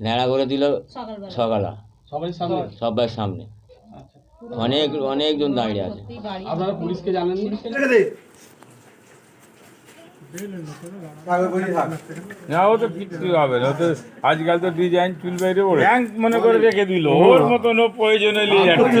ন্যাড়া করে দিল সকালা সবাই সামনে? সবার সামনে। আচ্ছা। অনেক অনেকজন দাঁড়িয়ে আছে। আপনারা পুলিশকে জানাননি? না ও তো কিচ্ছু হবে না তো আজকাল তো ডিজাইন চুল বাইরে ওড়ে ব্যাংক মনে করে রেখে দিল ওর মতন ও প্রয়োজনে নিয়ে যাচ্ছে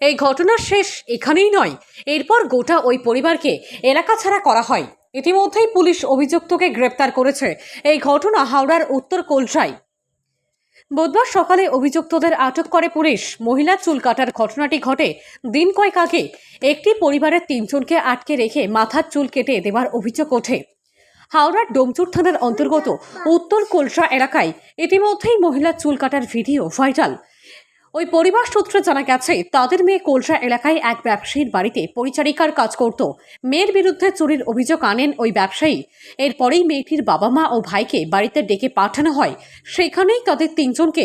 এই ঘটনার শেষ এখানেই নয়। এরপর গোটা ওই পরিবারকে এলাকা ছাড়া করা হয়। ইতিমধ্যেই পুলিশ অভিযুক্তকে গ্রেপ্তার করেছে। এই ঘটনা হাওড়ার উত্তর কোলসায়। বুধবার সকালে অভিযুক্তদের আটক করে পুলিশ। মহিলা চুল কাটার ঘটনাটি ঘটে দিন কয়েক আগে একটি পরিবারের তিনজনকে আটকে রেখে মাথার চুল কেটে দেওয়ার অভিযোগ ওঠে। হাওড়ার ডোমচুর থানার অন্তর্গত উত্তর কোলসা এলাকায় ইতিমধ্যেই মহিলার চুল কাটার ভিডিও ভাইরাল। ওই পরিবার সূত্রে জানা গেছে, তাদের মেয়ে কোলসা এলাকায় এক ব্যবসায়ীর বাড়িতে পরিচারিকার কাজ করত। মেয়ের বিরুদ্ধে চুরির অভিযোগ আনেন ওই ব্যবসায়ী। এরপরেই মেয়েটির বাবা মা ও ভাইকে বাড়িতে ডেকে পাঠানো হয়। সেখানেই তাদের তিনজনকে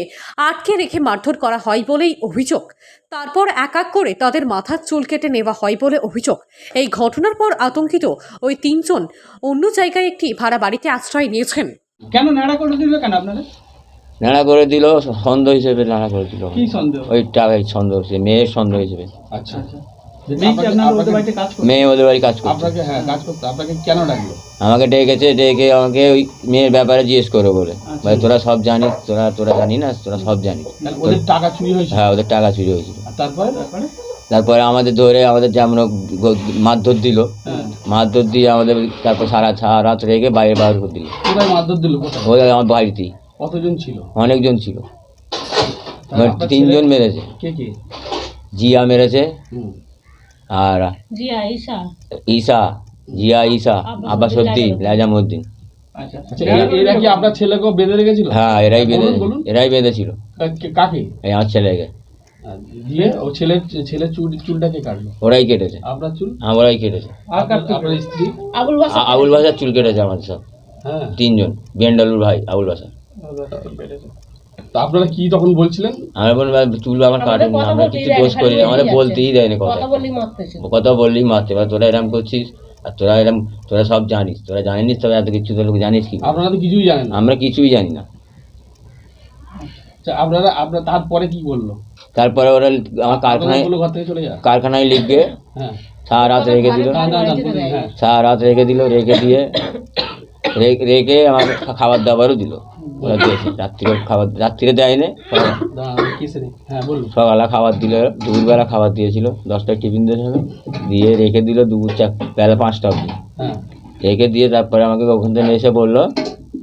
আটকে রেখে মারধর করা হয় বলেই অভিযোগ। তারপর এক এক করে তাদের মাথার চুল কেটে নেওয়া হয় বলে অভিযোগ। এই ঘটনার পর আতঙ্কিত ওই তিনজন অন্য জায়গায় একটি ভাড়া বাড়িতে আশ্রয় নিয়েছেন। কেন নাড়া করে দিল কেন আপনারা ন্যাড়া করে দিল সন্দেহ হিসেবে ন্যাড়া করে দিল। ওই টাকায় সন্দেহ হিসেবে মেয়ের সন্দেহ হিসেবে। আচ্ছা আচ্ছা। মেয়ে ওদের বাড়ি কাজ হ্যাঁ করতো। কেন আমাকে ডেকেছে ডেকে আমাকে ওই মেয়ের ব্যাপারে জিজ্ঞেস করে বলে। ভাই তোরা সব জানিস তোরা তোরা জানি না তোরা সব জানিস। ওদের টাকা চুরি হয়েছে হ্যাঁ ওদের টাকা চুরি হয়েছিল। তারপরে আমাদের ধরে আমাদের যেমন মারধর দিল। হ্যাঁ। মারধর দিয়ে আমাদের তারপর সারা সারা রাত রেখে বাইরে বার করে দিল। মারধর দিল? ওই আমার বাড়িতেই। কতজন ছিল? অনেকজন ছিল। তাহলে তিনজন মেরেছে। কে কে? জিয়া মেরেছে। আর ঈশা। জিয়া ঈশা আচ্ছা উদ্দিন এরা- এরা কি আপনার ছেলেকেও বেঁধে রেখেছিল? হ্যাঁ এরাই বেঁধে। এরাই বেঁধেছিল। কা- কাকে? এই আমার ছেলেকে। দিয়ে ও চুল কাটলো? ওরাই কেটেছে। আপনার চুল? আমরাই কেটেছে। আপনার স্ত্রী? আবুল বাসা আবুল বাসার চুল কেটেছে আমাদের সব। হ্যাঁ। তিনজন বিএনডালুর ভাই আবুল বাসার তো আপনারা কি তখন বলছিলেন? আমরা বললাম চুল আমার আমাদের আমরা কিছু দোষ করি না আমাদের বলতেই দেয়নি কথা। কথা বললেই মারতেছে কথা বললেই মারতে এবার তোরা এরম করছিস আর তোরা এরম তোরা সব জানিস তোরা জানিস তবে এত কিছু তোর জানিস কি করে? আপনারা তো কিছুই জানেন না। আমরা কিছুই জানি না। আচ্ছা, আপনারা আপনার তারপরে কি বলল? তারপরে ওরা আমার কারখানায় বলল ঘর থেকে চলে যা। কারখানায় লিখবে হ্যাঁ। সারা রাত রেখে দিল। না না না বলুন, হ্যাঁ। সারা রাত রেখে দিল রেখে দিয়ে রে- রেখে আমাকে খা- খাবার দাবারও দিল। ওরা দিয়েছে রাত্রিরে খাবার রাত্রিরে দেয়নি হ্যাঁ বলুন। সকালে খাবার দিল দুপুরবেলা খাবার দিয়েছিল দশটায় টিফিন দিয়েছিল দিয়ে রেখে দিল দুপুর চার বেলা পাঁচটা অবধি। হ্যাঁ। রেখে দিয়ে তারপরে আমাকে ওখান থেকে এসে বলল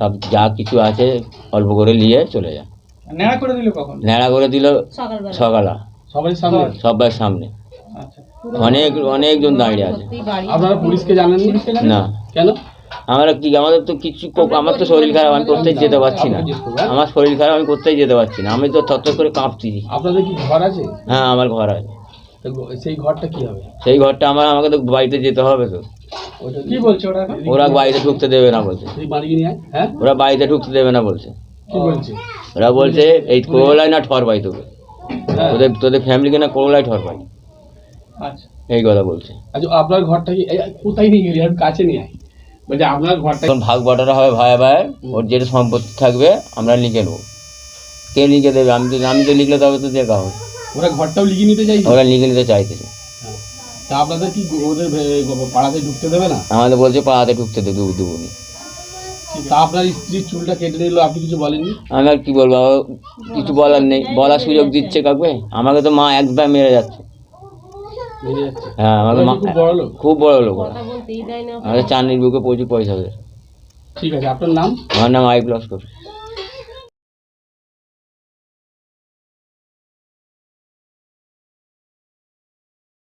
সব যা কিছু আছে অল্প করে নিয়ে চলে যা। নেড়া করে দিল কখন? ন্যাড়া করে দিল সকালবেলা। সকালা। সবাই সামনে? সবার সামনে। আচ্ছা। অনেক অনেকজন দাঁড়িয়ে আছে। আপনারা পুলিশকে জানাননি? না। কেন? আমরা কি আমাদের তো কিছু আমার তো শরীর খারাপ আমি কোথায় যেতে পারছি না। আমার শরীর খারাপ আমি কোথায় যেতে পারছি না। আমি তো থর করে কাঁপছি। আপনাদের কি ঘর আছে? হ্যাঁ আমার ঘর আছে। সেই ঘরটা কি হবে? সেই ঘরটা আমার আমাকে তো বাড়িতে যেতে হবে তো। কি বলছে ওরা ওরা বাড়িতে ঢুকতে দেবে না বলছে। হ্যাঁ? ওরা বাড়িতে ঢুকতে দেবে না বলছে। কি বলছে? ওরা বলছে এই কোলায় না ঠর পাই তোকে। হ্যাঁ। তোদের তোদের ফ্যামিলিকে না কোলায় ঠর পাই? আচ্ছা। এই কথা বলছে। আচ্ছা আপনার ঘরটা কি কোথায় নিয়ে গেলি? কাছে নিয়ে আয়। ভাগ বাটারা হবে ভাই ভাই। ওর যেটা সম্পত্তি থাকবে আমরা লিখে নেব। কে লিখে দেবে? আমি তো আমি তো লিখলে তবে তো দেখা হবে। ওরা ঘরটাও লিখে নিতে চাইছে? ওরা লিখে নিতে চাইতেছে। তা আপনাদের কি ওদের পাড়াতে ঢুকতে দেবে না? আমাদের বলছে পাড়াতে ঢুকতে দে দুবু দুবুনি তা আপনার স্ত্রীর চুলটা কেটে নিল আপনি কিছু বলেননি? আমি আর কি বলব? কিছু বলার নেই। বলার সুযোগ দিচ্ছে কাউকে? আমাকে তো মা একবার মেরে যাচ্ছে। হ্যাঁ মা খুব বড় লোক। আমাদের চাঁদনির বুকে প্রচুর পয়সা দেয় ঠিক আছে আপনার নাম? আমার নাম আইব লস্কর।